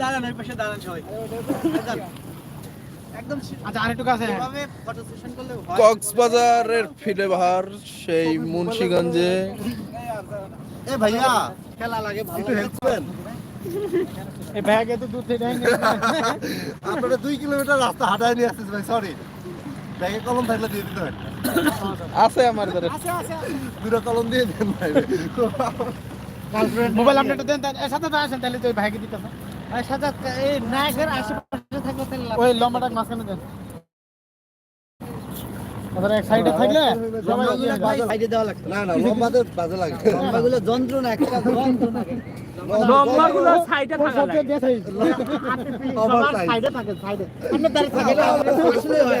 দাঁড়ান ওই পাশে দাঁড়ান সবাই কক্সবাজারের ফিলেবাহার সেই মুন্সিগঞ্জে। এ ভাইয়া খেলা লাগে একটু হেল্প করেন এই ব্যাগে তো দুধ থেকে আপনারা দুই কিলোমিটার রাস্তা হাঁটায় নিয়ে আসতেছে ভাই সরি ব্যাগে কলম থাকলে দিয়ে দিতে হয়। আছে আমার ঘরে। দুটো কলম দিয়ে দেন ভাই। মোবাইল আপডেট দেন এর সাথে তো আসেন তাহলে তো ওই ভাইকে দিতে হবে সাথে এই নায়কের আশেপাশে থাকলে তাহলে ওই লম্বাটা মাঝখানে দেন। এক সাইডে থাকলে সাইডে দেওয়া লাগবে। না না লম্বাতে বাজে লাগে। লম্বাগুলো যন্ত্রণা একটা যন্ত্রণা। লম্বাগুলো সাইডে থাকা লাগে। সাইডে থাকে সাইডে আপনি দাঁড়িয়ে থাকেন আসলে হয়